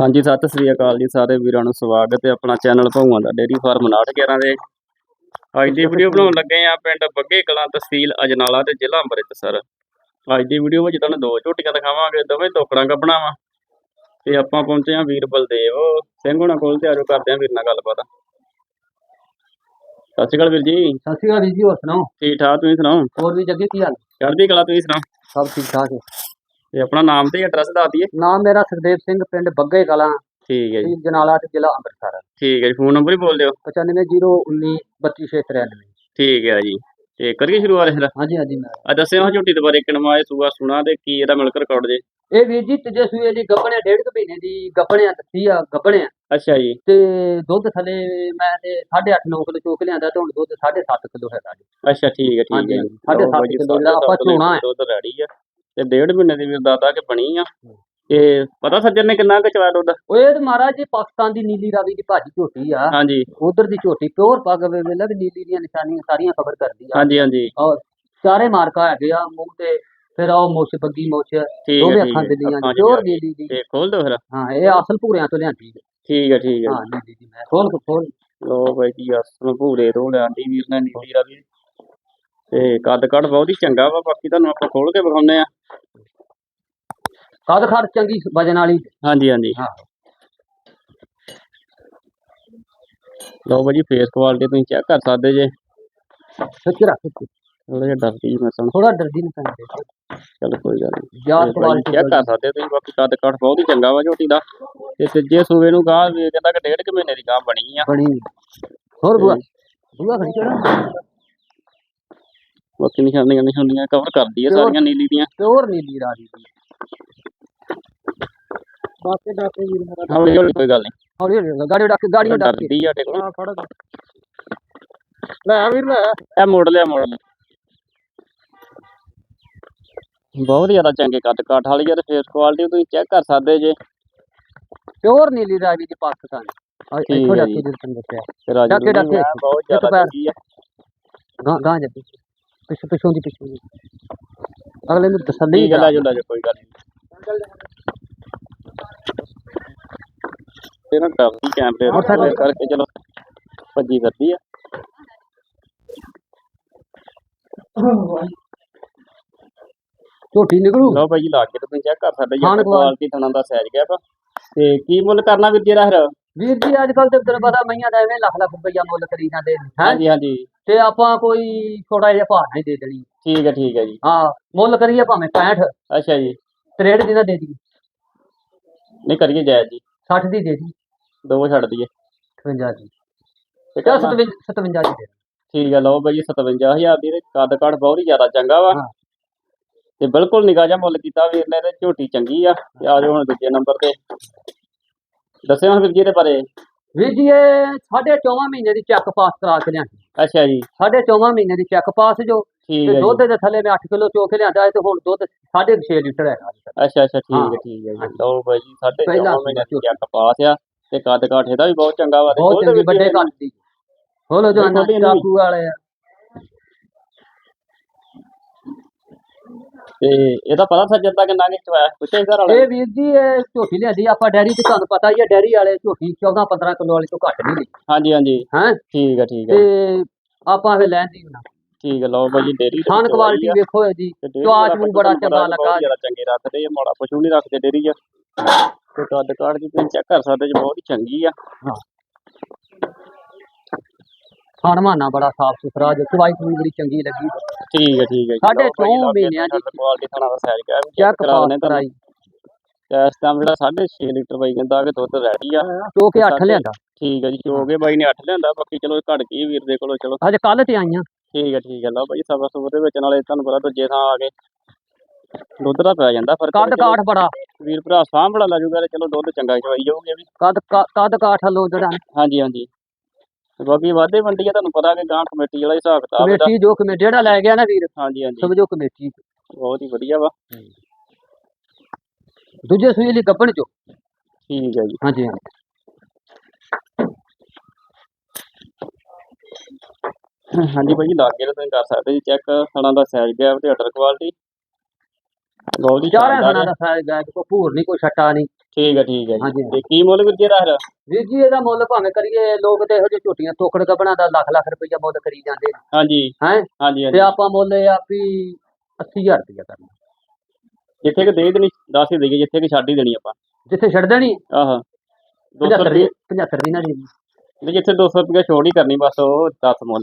ਹਾਂਜੀ ਸਤਿ ਸ੍ਰੀ ਅਕਾਲ ਜੀ ਸਾਰੇ ਵੀਰਾਂ ਨੂੰ ਸਵਾਗਤ ਹੈ ਆਪਣਾ ਚੈਨਲ ਭੌਆਂ ਦਾ ਡੇਰੀ ਫਾਰਮ 911 ਦੇ। ਅੱਜ ਦੀ ਵੀਡੀਓ ਬਣਾਉਣ ਲੱਗੇ ਆ ਪਿੰਡ ਬੱਗੇ ਕਲਾਂ ਤਹਿਸੀਲ ਅਜਨਾਲਾ ਤੇ ਜ਼ਿਲ੍ਹਾ ਅੰਮ੍ਰਿਤਸਰ। ਅੱਜ ਦੀ ਵੀਡੀਓ ਵਿੱਚ ਤੁਹਾਨੂੰ ਦੋ ਝੋਟੀਆਂ ਦਿਖਾਵਾਂਗੇ ਦੋਵੇਂ ਤੋਕੜਾਂ ਗੱਭਣਾਵਾਂ ਤੇ ਆਪਾਂ ਪਹੁੰਚੇ ਆ ਵੀਰ ਬਲਦੇਵ ਸਿੰਘ ਹੁਣਾਂ ਕੋਲ ਤੇ ਆਜੋ ਕਰਦੇ ਆ ਵੀਰ ਨਾਲ ਗੱਲਬਾਤ। ਸਤਿ ਸ਼੍ਰੀ ਅਕਾਲ ਵੀਰ ਜੀ। ਸਤਿ ਸ਼੍ਰੀ ਅਕਾਲ ਜੀ ਹੋਰ ਸੁਣਾਓ? ਠੀਕ ਠਾਕ ਤੁਸੀਂ ਸੁਣਾਓ? ਹੋਰ ਵੀ ਜੱਗੇ ਕੀ ਹਾਲ? ਚੜ੍ਹਦੀ ਕਲਾ ਤੁਸੀਂ ਸੁਣਾਓ? ਸਭ ਠੀਕ ਠਾਕ ਹੈ। ਤੇ ਆਪਣਾ ਨਾਮ ਤੇ ਐਡਰੈਸ ਦੱਸ ਦਈਏ। ਨਾਮ ਮੇਰਾ ਸੁਖਦੇਵ ਸਿੰਘ ਪਿੰਡ ਬੱਗੇ ਕਲਾਂ ਠੀਕ ਹੈ ਜੀ। ਤਹਿਸੀਲ ਜਨਾਲਾ ਤੇ ਜ਼ਿਲ੍ਹਾ ਅੰਮ੍ਰਿਤਸਰ। ਠੀਕ ਹੈ ਜੀ ਫੋਨ ਨੰਬਰ ਹੀ ਬੋਲ ਦਿਓ। 95019 32693 ਠੀਕ ਹੈ ਜੀ। ਤੇ ਕਰੀਏ ਸ਼ੁਰੂਆਤ ਫਿਰ ਹਾਂਜੀ ਹਾਂਜੀ ਮੈਂ। ਆ ਦੱਸਿਓ ਹਾਂ ਝੋਟੀ ਦੇ ਬਾਰੇ ਕਿਨਵਾ ਇਹ ਸੂਆ ਸੁਣਾ ਤੇ ਕੀ ਇਹਦਾ ਮਿਲਕ ਰਿਕਾਰਡ ਜੇ। ਇਹ ਵੀਰ ਜੀ ਤੀਜੇ ਸੂਏ ਦੀ ਗੱਭਣਿਆ ਡੇਢ ਕੁ ਮਹੀਨੇ ਦੀ ਗੱਭਣਿਆ ਦੱਸੀ ਆ ਗੱਭਣਿਆ। ਅੱਛਾ ਜੀ। ਤੇ ਦੁੱਧ ਥੱਲੇ ਮੈਂ ਤੇ 8.5 9 ਕਿਲੋ ਚੋਕ ਲਿਆਂਦਾ ਤੇ ਹੁਣ ਦੁੱਧ 7.5 ਕਿਲੋ ਹੈਗਾ ਜੀ। ਅੱਛਾ ਠੀਕ ਹੈ ਠੀਕ ਹੈ। ਹਾਂਜੀ। ਸਾਢੇ ਲਓ ਸੱਤ ਬਾਈ ਜੀ, ਕਿੱਲੋ ਸਾਢੇ ਜਿਹੜਾ ਆਪਾਂ ਚੋਣਾ ਹੈ। ਦੁੱਧ ਰੈਡੀ ਆ। ਤੇ ਡੇਢ ਮਹੀਨੇ ਦੀ ਵੀਰ ਦਾਦਾ ਕਿ ਬਣੀ ਆ। ਤੇ ਪਤਾ ਸੱਜਣ ਨੇ ਕਿੰਨਾ ਕੁ ਦੁੱਧ? ਉਹ ਇਹ ਤੇ ਮਹਾਰਾਜ ਜੀ ਪਾਕਿਸਤਾਨ ਦੀ ਨੀਲੀ ਰਾਵੀ ਦੀ ਭਾਜੀ ਝੋਟੀ ਆ। ਹਾਂਜੀ। ਉਧਰ ਦੀ ਝੋਟੀ ਪਿਓਰ ਪੱਗ ਵੇਲੇ ਵੀ ਨੀਲੀ ਦੀਆਂ ਨਿਸ਼ਾਨੀਆਂ ਸਾਰੀਆਂ ਕਵਰ ਕਰਦੀ ਆ। ਹਾਂਜੀ ਹਾਂਜੀ। ਔਰ ਚਾਰੇ ਮਾਰਕਾ ਹੈਗੇ ਆ ਮੂੰਹ ਤੇ ਫਿਰ ਉਹ ਮੁੱਛ ਬੱਗੀ ਮੁੱਛ ਦੋਵੇਂ ਅੱਖਾਂ ਦਿੱਲੀਆਂ ਅੱਖਾਂ ਪਿਓਰ। ਨੀਲੀ ਦੀ। ਤੇ ਖੋਲ ਦਿਓ ਫਿਰ। ਹਾਂ ਇਹ ਅਸਲ ਭੂਰਿਆਂ ਤੋਂ ਲਿਆਂਦੀ ਠੀਕ ਹੈ ਠੀਕ ਹੈ ਹਾਂ ਨੀਲੀ ਦੀ ਮੈਂ ਖੋਲ ਖੋਲ। ਲੋ ਬਾਈ ਜੀ ਅਸਲ ਭੂਰੇ ਤੋਂ ਲਿਆਂਦੀ ਵੀਰ ਨੇ ਨੀਲੀ ਰਵੀ। ਤੇ ਕੱਦ ਕੱਦ ਬਹੁਤ ਹੀ ਚੰਗਾ ਵਾ ਬਾਕੀ ਤੁਹਾਨੂੰ ਆਪਾਂ ਖੋਲ ਕੇ ਵਿਖਾਉਂਦੇ ਆ। ਕਦ ਖੜ ਚੰਗੀ ਵਜਨ ਵਾਲੀ। ਹਾਂਜੀ ਹਾਂਜੀ। ਹਾਂ। ਲਓ ਬਾਈ ਜੀ ਫੇਸ ਕੁਆਲਿਟੀ ਤੁਸੀਂ ਚੈੱਕ ਕਰ ਸਕਦੇ ਜੇ। ਸੱਚ ਰੱਖ ਥੋੜਾ ਜਿਹਾ ਡਰਦੀ ਮੈਂ ਸਾਨੂੰ ਥੋੜਾ ਡਰਦੀ ਨਹੀਂ ਪੈਂਦੇ ਚਲ ਕੋਈ ਗੱਲ ਨਹੀਂ। ਯਾਰ ਕੁਆਲਿਟੀ ਚੈੱਕ ਕਰ ਸਕਦੇ ਤੁਸੀਂ ਬਾਕੀ ਕੱਦ ਕੱਟ ਬਹੁਤ ਹੀ ਚੰਗਾ ਵਾ ਝੋਟੀ ਦਾ। ਤੇ ਤੀਜੇ ਸੂਵੇ ਨੂੰ ਗਾਹ ਵੀ ਕਹਿੰਦਾ ਕਿ ਡੇਢ ਕੁ ਮਹੀਨੇ ਦੀ ਗਾਹ ਬਣੀ ਆ। ਬਣੀ ਹੋਰ ਬੁਆ ਬੁਆ ਖੜੀ ਚੜਾ ਬਾਕੀ ਨਿਸ਼ਾਨੀਆਂ ਨਿਸ਼ਾਨੀਆਂ ਕਵਰ ਕਰਦੀ ਆ ਸਾਰੀਆਂ ਨੀਲੀ ਦੀਆਂ। ਪਿਓਰ ਨੀਲੀ ਰਾਵੀ ਦੀ। ਬਾਕੀ ਡਾਕੇ ਵੀਰ ਮੇਰਾ ਹੌਲੀ ਹੌਲੀ ਕੋਈ ਗੱਲ ਨਹੀਂ ਹੌਲੀ ਹੌਲੀ ਗਾੜੀ ਡਾਕੇ ਗਾੜੀਆਂ ਡਾਕੇ ਡਰਦੀ ਆ ਟੇਕੋ ਹਾਂ ਫੜ ਲੈ ਵੀਰ ਲੈ ਇਹ ਮੋੜ ਲਿਆ ਮੋੜ ਲਿਆ ਬਹੁਤ ਜ਼ਿਆਦਾ ਚੰਗੇ ਕੱਦ ਕਾਠ ਵਾਲੀ ਆ ਤੇ ਫੇਸ ਕੁਆਲਿਟੀ ਤੁਸੀਂ ਚੈੱਕ ਕਰ ਸਕਦੇ ਜੇ ਪਿਓਰ ਨੀਲੀ ਰਾਵੀ ਦੀ ਪਾਕਿਸਤਾਨ ਆ ਠੀਕ ਇੱਥੋਂ ਹੈ ਡਾਕੇ ਜੀ। ਵੀਰ ਤੈਨੂੰ ਦੱਸਿਆ ਤੇ ਰਾਜੂ ਡਾਕੇ- ਨੂੰ ਡਾਕੇ। ਐਂ ਬਹੁਤ ਇੱਕ ਜ਼ਿਆਦਾ ਪੈਰ। ਚੰਗੀ ਆ ਗਾਂ ਗਾਂ ਜੱਦੀ ਪਿੱਛੇ ਪਿੱਛੋਂ ਦੀ ਪਿੱਛੋਂ ਦੀ ਅਗਲੇ ਨੂੰ ਤਸੱਲੀ ਠੀਕ ਹੈ ਲੈ ਜਾਓ ਲੈ ਜਾਓ ਕੋਈ ਗੱਲ ਨਹੀਂ ਤੇ ਨਾ ਕਰਦੀ ਕੈਮਰੇ ਦੇ ਕਰਕੇ ਚਲੋ ਭੱਜੀ ਫਿਰਦੀ ਆ। ਝੋਟੀ ਨਿਕਲੂ? ਲਓ ਭਾਈ ਲਾ ਕੇ ਤੁਸੀਂ ਚੈੱਕ ਕਰ ਸਕਦੇ ਜੀ। ਕੁਆਲਿਟੀ ਥਣਾ ਦਾ ਸਾਈਜ਼ ਗਿਆ ਵਾ ਤੇ ਕੀ ਮੁੱਲ ਕਰਨਾ ਵੀਰ ਜੀ ਇਹਦਾ ਫਿਰ? ਵੀਰ ਜੀ ਅੱਜ ਕੱਲ ਤੇ ਤੈਨੂੰ ਪਤਾ ਮਈਆਂ ਦਾ ਐਵੇਂ ਲੱਖ ਲੱਖ ਰੁਪਈਆ ਮੁੱਲ ਕਰੀ ਜਾਂਦੇ ਨੇ ਹਾਂਜੀ ਹਾਂਜੀ। ਤੇ ਆਪਾਂ ਕੋਈ ਥੋੜਾ ਜਿਹਾ ਭਾਅ ਨਹੀਂ ਦੇ ਦੇਣੀ। ਠੀਕ ਹੈ ਠੀਕ ਹੈ ਜੀ। ਹਾਂ ਮੁੱਲ ਕਰੀਏ ਭਾਵੇਂ 65 ਅੱਛਾ ਜੀ। 63 ਦੀ ਨਾ ਦੇ ਦੀ ਨਹੀਂ ਕਰੀਏ ਜਾਇਜ਼ ਜੀ। 60 ਦੀ ਦੇ ਦੀ। ਦੋ ਛੱਡ ਦਈਏ। 58 ਦੀ। ਤੇ ਚਾ ਕਰਨਾ- 57 57 ਦੀ ਦੇ। ਠੀਕ ਹੈ ਲਓ ਜੀ 57000 ਦੀ ਤੇ ਕੱਦ ਕੱਟ ਬਹੁਤ ਹੀ ਜ਼ਿਆਦਾ ਚੰਗਾ ਵਾ। ਹਾਂ। ਤੇ ਬਿਲਕੁਲ ਨਿਗਾਹ ਜਿਹਾ ਮੁੱਲ ਕੀਤਾ ਵੀਰ ਨੇ ਤੇ ਝੋਟੀ ਚੰਗੀ ਆ। ਤੇ ਆ ਜਾਓ ਹੁਣ ਦੂਜੇ ਨੰਬਰ ਤੇ। ਦੱਸਿਓ ਹੁਣ ਵੀਰ ਜੀ ਇਹਦੇ ਬਾਰੇ। ਵੀਰ ਜੀ ਇਹ ਸਾਢੇ 14 ਮਹੀਨੇ ਦੀ ਚੈੱਕ ਪਾਸ ਕਰਾ ਕੇ ਲਿਆਂਦੀ। ਅੱਛਾ ਜੀ। ਸਾਢੇ 14 ਮਹੀਨੇ ਦੀ ਚੈੱਕ ਪਾਸ ਜੋ ਠੀਕ ਤੇ ਹੈ ਦੁੱਧ ਜੀ ਦੇ ਥੱਲੇ ਮੈਂ 8 ਕਿਲੋ ਚੋ ਕੇ ਲਿਆਂਦਾ ਹੈ ਤੇ ਹੁਣ ਦੁੱਧ 6.5 ਲੀਟਰ ਹੈਗਾ ਜੀ। ਅੱਛਾ ਅੱਛਾ ਠੀਕ ਹਾਂ। ਹੈ। ਠੀਕ ਹੈ ਜੀ। ਲਓ ਭਾਈ ਜੀ ਸਾਡੇ ਪਹਿਲਾ ਚੌਵਾਂ ਮਹੀਨੇ ਦੀ ਚੱਕ ਪਾਸ ਆ ਤੇ ਕੱਦ ਕਾਠ ਇਹਦਾ ਵੀ ਬਹੁਤ ਚੰਗਾ ਵਾ। ਤੇ ਬਹੁਤ ਚੰਗੀ ਵੀਰ ਵੱਡੇ ਘੱਟ ਦੀ। ਖੋਲੋ ਜੋ ਇਹਨੂੰ ਵੀ। ਚਾਕੂ ਵਾਲੇ ਆ। ਤੇ ਇਹਦਾ ਪਤਾ ਸੱਜਣ ਦਾ ਕਿੰਨਾ ਕਿ ਚਵਾਇਆ ਪੁੱਛੇ ਘਰ ਵਾਲੇ ਇਹ ਵੀਰ ਜੀ ਇਹ ਝੋਟੀ ਲਿਆਂਦੀ ਆਪਾਂ ਡੈਰੀ ਤੇ ਤੁਹਾਨੂੰ ਪਤਾ ਹੀ ਹੈ ਡੈਰੀ ਵਾਲੇ ਝੋਟੀ 14 15 ਕਿਲੋ ਵਾਲੀ ਤੋਂ ਘੱਟ ਨਹੀਂ ਲਈ ਹਾਂਜੀ ਹਾਂਜੀ। ਹੈ? ਠੀਕ ਹੈ ਠੀਕ ਹੈ ਤੇ ਆਪਾਂ ਫੇ ਲੈਣ ਦੀ ਨਾ ਠੀਕ ਹੈ ਲਓ ਭਾਈ ਜੀ ਡੇਰੀ ਖਾਣ ਕੁਆਲਿਟੀ ਵੇਖੋ ਜੀ ਚਵਾਚ ਨੂੰ ਬੜਾ ਚੰਗਾ ਲੱਗਾ। ਜ਼ਿਆਦਾ ਚੰਗੇ ਰੱਖਦੇ ਆ ਮੋੜਾ ਪਸ਼ੂ ਨਹੀਂ ਰੱਖਦੇ ਡੇਰੀ ਆ। ਤੇ ਕੱਦ ਕਾਠ ਦੀ ਤੁਸੀਂ ਚੈੱਕ ਕਰ ਸਕਦੇ ਜੀ ਬਹੁਤ ਹੀ ਚੰਗੀ ਆ। ਖਾਣ ਮਾਨਾ ਬੜਾ ਸਾਫ਼ ਸੁਥਰਾ ਜੋ ਚਵਾਈ ਨੂੰ ਬੜੀ ਚੰਗੀ ਲੱਗੀ। ਠੀਕ ਹੈ ਠੀਕ ਹੈ ਜੀ। ਸਾਢੇ ਲਓ ਭਾਈ ਜੀ, ਚੌਂ ਲਾ ਕੇ ਮਹੀਨਿਆਂ ਦੀ ਕੁਆਲਿਟੀ ਸਾਈਜ਼ ਕਿਹਾ ਵੀ ਚੈੱਕ ਕਰਾ ਦਿੰਦੇ ਪਾਸ ਤੁਹਾਨੂੰ। ਕਰਾਈ ਤੇ ਇਸ ਟਾਈਮ ਜਿਹੜਾ 6.5 ਲੀਟਰ ਬਾਈ ਕਹਿੰਦਾ ਕਿ ਦੁੱਧ ਰੈਡੀ ਆ। ਚੋ ਕੇ ਅੱਠ ਸਾਡੇ- ਲਿਆਂਦਾ। ਠੀਕ ਹੈ ਜੀ ਚੋਗੇ ਬਾਈ ਨੇ 8 ਲਿਆਂਦਾ ਬਾਕੀ ਚਲੋ ਘੜ ਗਈ ਵੀਰ ਦੇ ਕੋਲੋਂ ਚਲੋ। ਅੱਜ ਕੱਲ ਤੇ ਆਈਆਂ। ਠੀਕ ਹੈ ਠੀਕ ਹੈ ਲਓ ਭਾਈ ਸਬਰ ਸੁਬਰ ਦੇ ਵਿੱਚ ਨਾਲੇ ਤੁਹਾਨੂੰ ਪਤਾ ਦੂਜੇ ਥਾਂ ਆ ਕੇ ਦੁੱਧ ਦਾ ਪੈ ਜਾਂਦਾ ਫ਼ਰਕ। ਕੱਦ ਕਾਠ ਬੜਾ। ਵੀਰ ਭਰਾ ਸਾਂਭ ਬੜਾ ਲੈ ਜੂਗਾ ਤੇ ਚਲੋ ਦੁੱਧ ਚੰਗਾ ਚਵਾਈ ਜਾਊਗੀ ਵੀ। ਕੱਦ ਕਾ- ਕੱਦ ਕਾਠ ਲੋ ਜਿਹੜਾ। ਹਾਂਜੀ ਹਾਂਜੀ। ਬਾਕੀ ਵਾਧੇ ਵੰਡੀ ਆ ਤੁਹਾਨੂੰ ਪਤਾ ਕਿ ਗਾਂ ਕਮੇਟੀ ਵਾਲਾ ਹਿਸਾਬ ਕਿਤਾਬ ਇਹਦਾ। ਕਮੇਟੀ ਜੋ ਕਮੇ ਜਿਹੜਾ ਲੈ ਗਿਆ ਨਾ ਵੀਰ ਹਾਂਜੀ ਹਾਂਜੀ। ਸਮਝੋ ਕਮੇਟੀ। ਬਹੁਤ ਹੀ ਵਧੀਆ ਵਾ। ਦੂਜੇ ਸੂਈ ਲਈ ਗੱਬਣ ਚੋ। ਠੀਕ ਹੈ ਜੀ। ਹਾਂਜੀ ਹਾਂ ਹਾਂਜੀ ਭਾਈ ਜੀ ਲਾਗੇ ਤੇ ਤੁਸੀਂ ਕਰ ਸਕਦੇ ਜੀ ਚੈੱਕ ਸਣਾ ਦਾ ਸਾਈਜ਼ ਗਿਆ ਤੇ ਅਟਰ ਕੁਆਲਿਟੀ ਬਹੁਤ ਹੀ ਚਾਰਾਂ ਸ਼ਾਨਦਾਰ। ਦਾ ਸਾਇਜ਼ ਹੈ ਕੋਈ ਭੂਰ ਨਹੀਂ ਕੋਈ ਛੱਟਾ ਨਹੀਂ ਠੀਕ ਹੈ ਠੀਕ ਹੈ ਜੀ। ਹਾਂਜੀ। ਤੇ ਕੀ ਮੁੱਲ ਵੀਰ ਜੀ ਇਹਦਾ ਫਿਰ? ਵੀਰ ਜੀ ਇਹਦਾ ਮੁੱਲ ਭਾਵੇਂ ਕਰੀਏ ਲੋਕ ਤੇ ਇਹੋ ਜਿਹੇ ਝੋਟੀਆਂ ਤੋਕੜ ਗੱਬਣਾ ਦਾ ਲੱਖ ਲੱਖ ਰੁਪਈਆ ਮੁੱਲ ਕਰੀ ਜਾਂਦੇ ਨੇ। ਹਾਂਜੀ। ਹੈਂ? ਹਾਂਜੀ ਤੇ ਹਾਂਜੀ ਆਪਾਂ ਮੁੱਲ ਇਹ ਆ ਵੀ 80000 ਰੁਪਈਆ ਕਰਨਾ। ਜਿੱਥੇ ਕਿ ਦੇ ਦੇਣੀ ਦੱਸ ਹੀ ਦੇਈਏ ਜਿੱਥੇ ਕਿ ਛੱਡ ਹੀ ਦੇਣੀ ਆਪਾਂ। ਜਿੱਥੇ ਛੱਡ ਦੇਣੀ ਆਹ। 200 75 ਰੁਪਏ ਦੀ 75 ਦੀ ਨਾ ਜੀ। ਵੀ ਜਿੱਥੇ 200 ਰੁਪਏ ਛੋੜ ਹੀ ਕਰਨੀ ਬਸ ਉਹ 10 ਮੁੱਲ।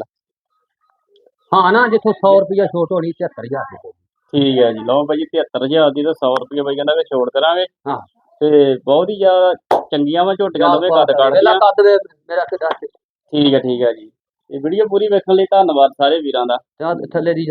ਹਾਂ ਨਾ ਜਿੱਥੋਂ 100 ਰੁਪਈਆ ਛੋਟ ਹੋਣੀ 73000 ਦੀ। ਹੋਊਗੀ। ਠੀਕ ਹੈ ਜੀ। ਲਓ ਭਾਈ ਜੀ 73000 ਦੀ ਤਾਂ 100 ਰੁਪਏ ਬਾਈ ਕਹਿੰਦਾ ਕਿ ਛੋੜ ਕਰਾਂਗੇ। ਹਾਂ। ਤੇ ਬਹੁਤ ਹੀ ਜ਼ਿਆਦਾ ਚੰਗੀਆਂ ਵਾ ਝੋਟੀਆਂ ਦੋਵੇਂ ਕੱਦ ਪਹਿਲਾ ਕੱਢਦੀਆਂ ਕੱਦ ਵੇ ਮੇਰਾ ਕਿਦਾਂ ਠੀਕ ਹੈ ਠੀਕ ਹੈ ਜੀ। ਇਹ ਵੀਡੀਓ ਪੂਰੀ ਵੇਖਣ ਲਈ ਧੰਨਵਾਦ ਸਾਰੇ ਵੀਰਾਂ ਦਾ। ਥੱਲੇ ਦੀ